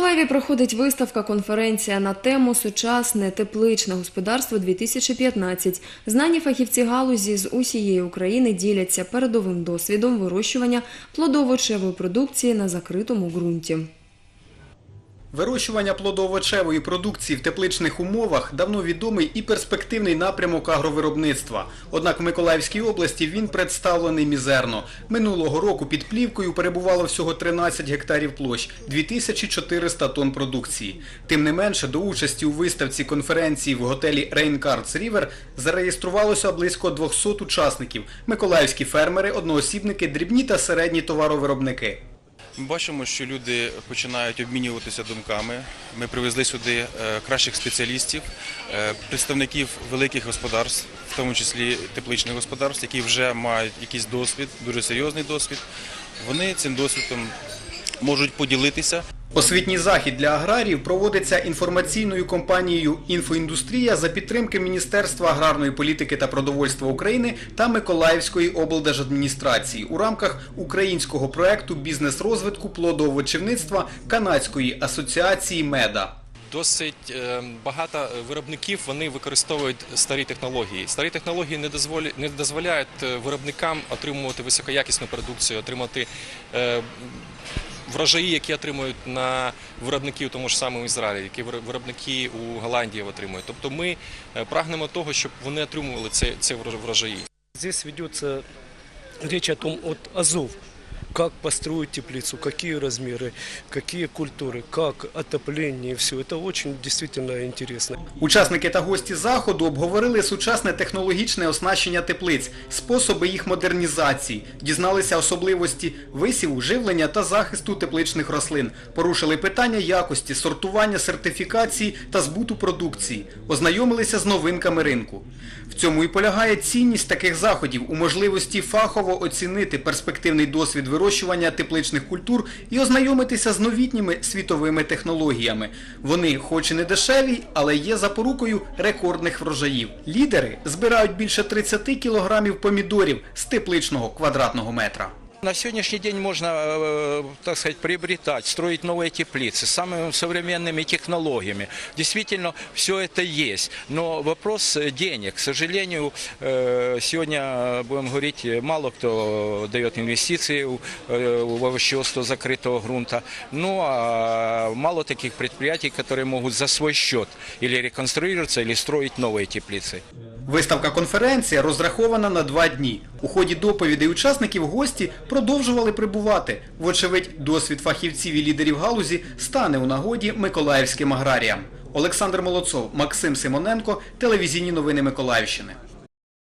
Миколаєві проходить виставка конференція на тему Сучасне тепличне господарство 2015 Знані фахівці галузі з усієї України діляться передовим досвідом вирощування плодово-чевої продукції на закритому ґрунті. Вирощування плодоовочевої продукції в тепличних умовах давно відомий і перспективний напрямок агровиробництва. Однак в Миколаївській області він представлений мізерно. Минулого року під плівкою перебувало всього 13 гектарів площ, 2400 тонн продукції. Тим не менше, до участі у виставці конференції в готелі Raincards River зареєструвалося близько 200 учасників. Миколаївські фермери, одноосібники, дрібні та середні товаровиробники. Ми бачимо, що люди починають обмінюватися думками. Ми привезли сюди е, кращих спеціалістів, е, представників великих господарств, в тому числі тепличних господарств, які вже мають якийсь досвід, дуже серйозний досвід. Вони цим досвідом можуть поділитися. Освітній захід для аграріїв проводиться інформаційною компанією «Інфоіндустрія» за підтримки Міністерства аграрної політики та продовольства України та Миколаївської облдержадміністрації у рамках українського проекту бізнес-розвитку плодоовочівництва Канадської асоціації меда. Досить е, багато виробників вони використовують старі технології. Старі технології не дозволі- не дозволяють е, виробникам отримувати високоякісну продукцію, отримати е, врожаї, які отримують на виробників тому ж самому Ізраїлі, які виробники у Голландії отримують. Тобто ми е, прагнемо того, щоб вони отримували ці, ці врож- врожаї. Здесь ведеться речь о том, от Азов, как построить теплицу, какие размеры, какие культуры, как отопление, все. Это очень действительно интересно. Учасники та гості заходу обговорили сучасне технологічне оснащення теплиць, способи їх модернізації, дізналися особливості висіву, живлення та захисту тепличних рослин, порушили питання якості, сортування, сертифікації та збуту продукції, ознайомилися з новинками ринку. В цьому і полягає цінність таких заходів у можливості фахово оцінити перспективний досвід вирощування тепличних культур і ознайомитися з новітніми світовими технологіями. Вони, хоч і не дешеві, але є запорукою рекордних врожаїв. Лідери збирають більше 30 кілограмів помідорів з тепличного квадратного метра. На сегодняшний день можно, э, так сказать, приобретать, строить новые теплицы с самыми современными технологиями. Действительно, все это есть. Но вопрос э, денег. К сожалению, э, сегодня, будем говорить, мало кто дает инвестиции в э, в овощевство закрытого грунта. Ну, а мало таких предприятий, которые могут за свой счет или реконструироваться, или строить новые теплицы. Виставка конференція розрахована на два дні. У ході доповідей учасників гості продовжували прибувати. Вочевидь, досвід фахівців і лідерів галузі стане у нагоді миколаївським аграріям. Олександр Молоцов, Максим Симоненко, телевізійні новини Миколаївщини.